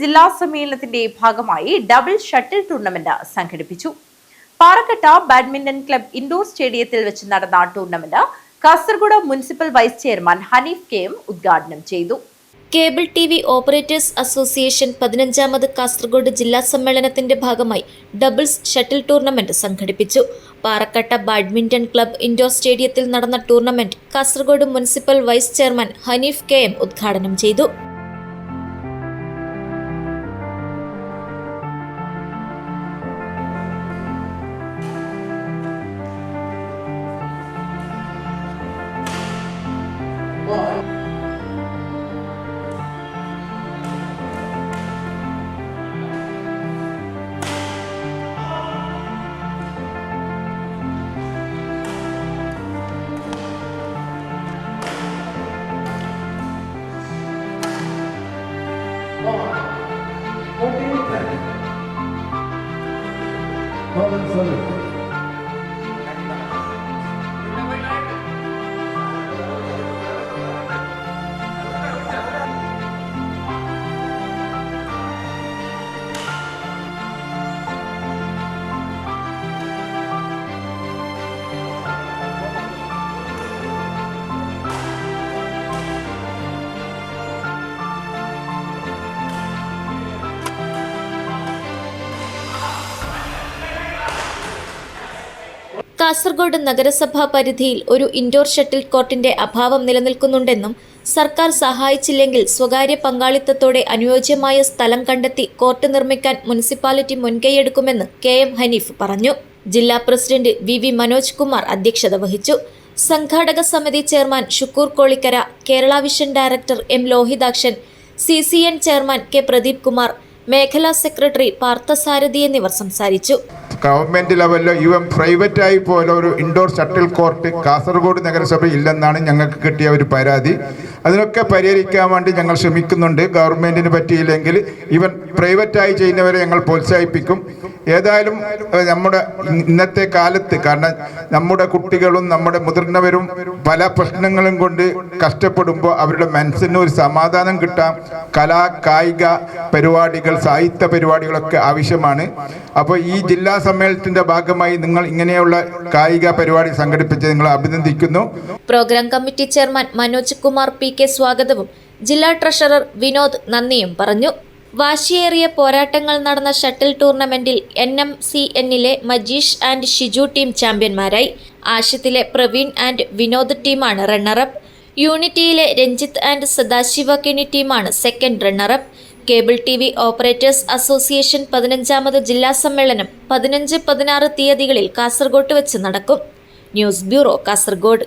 ജില്ലാ സമ്മേളനത്തിന്റെ ഭാഗമായി ഡബിൾ ഷട്ടിൽ ടൂർണമെന്റ് സംഘടിപ്പിച്ചു. പാറക്കട്ട ബാഡ്മിന്റൺ ക്ലബ് ഇൻഡോർ സ്റ്റേഡിയത്തിൽ വെച്ച് നടന്ന tournament Kasaragod municipal vice chairman Hanif K M ഉദ്ഘാടനം ചെയ്തു. Cable T V operators association പതിനഞ്ചാമത് Kasaragod ജില്ലാ സമ്മേളനത്തിന്റെ ഭാഗമായി ഡബിൾസ് ഷട്ടിൽ ടൂർണമെന്റ് സംഘടിപ്പിച്ചു. പാറക്കട്ട ബാഡ്മിന്റൺ ക്ലബ് ഇൻഡോർ സ്റ്റേഡിയത്തിൽ നടന്ന tournament Kasaragod municipal vice chairman Hanif K M ഉദ്ഘാടനം ചെയ്തു. Qual é കാസർഗോഡ് നഗരസഭാ പരിധിയിൽ ഒരു ഇൻഡോർ ഷട്ടിൽ കോർട്ടിന്റെ അഭാവം നിലനിൽക്കുന്നുണ്ടെന്നും സർക്കാർ സഹായിച്ചില്ലെങ്കിൽ സ്വകാര്യ പങ്കാളിത്തത്തോടെ അനുയോജ്യമായ സ്ഥലം കണ്ടെത്തി കോർട്ട് നിർമ്മിക്കാൻ മുനിസിപ്പാലിറ്റി മുൻകൈയെടുക്കുമെന്ന് കെ എം ഹനീഫ് പറഞ്ഞു. ജില്ലാ president V V Manoj Kumar അധ്യക്ഷത വഹിച്ചു. സംഘാടക സമിതി chairman Shukkur Kolikkara Kerala vision director M Lohithakshan C C N chairman K Pradeep Kumar മേഖലാ സെക്രട്ടറി പാർത്ഥസാരഥി എന്നിവർ സംസാരിച്ചു. ഗവൺമെന്റ് ലെവലിലോ ഈവൻ പ്രൈവറ്റ് ആയി പോലെ ഒരു ഇൻഡോർ ഷട്ടിൽ കോർട്ട് കാസർഗോഡ് നഗരസഭ ഇല്ലെന്നാണ് ഞങ്ങൾക്ക് കിട്ടിയ ഒരു പരാതി. അതിനൊക്കെ പരിഹരിക്കാൻ വേണ്ടി ഞങ്ങൾ ശ്രമിക്കുന്നുണ്ട്. ഗവൺമെന്റിന് പറ്റിയില്ലെങ്കിൽ ഈവൻ പ്രൈവറ്റായി ചെയ്യുന്നവരെ ഞങ്ങൾ പ്രോത്സാഹിപ്പിക്കും. ഏതായാലും നമ്മുടെ ഇന്നത്തെ കാലത്ത് കാരണം നമ്മുടെ കുട്ടികളും നമ്മുടെ മുതിർന്നവരും പല പ്രശ്നങ്ങളും കൊണ്ട് കഷ്ടപ്പെടുമ്പോൾ അവരുടെ മനസ്സിന് ഒരു സമാധാനം കിട്ടാൻ കലാ കായിക പരിപാടികൾ സാഹിത്യ പരിപാടികളൊക്കെ ആവശ്യമാണ്. അപ്പോൾ ഈ ജില്ലാ സമ്മേളനത്തിന്റെ ഭാഗമായി നിങ്ങൾ ഇങ്ങനെയുള്ള കായിക പരിപാടി സംഘടിപ്പിച്ച് നിങ്ങളെ അഭിനന്ദിക്കുന്നു. Programme committee chairman Manoj Kumar P K സ്വാഗതവും. ജില്ലാ ട്രഷറർ വിനോദ് നന്ദിയും പറഞ്ഞു. വാശിയേറിയ പോരാട്ടങ്ങൾ നടന്ന ഷട്ടിൽ ടൂർണമെന്റിൽ എൻ എം സി എന്നിലെ മജീഷ് ആൻഡ് ഷിജു ടീം ചാമ്പ്യന്മാരായി. ആശത്തിലെ പ്രവീൺ ആൻഡ് വിനോദ് ടീമാണ് റണ്ണറപ്പ് യൂണിറ്റിയിലെ രഞ്ജിത്ത് ആൻഡ് സദാശിവ കെണി ടീമാണ് second runner up cable T V operators association പതിനഞ്ചാമത് ജില്ലാ സമ്മേളനം പതിനഞ്ച് പതിനാറ് തീയതികളിൽ കാസർഗോട്ട് വെച്ച് നടക്കും. News bureau Kasaragod.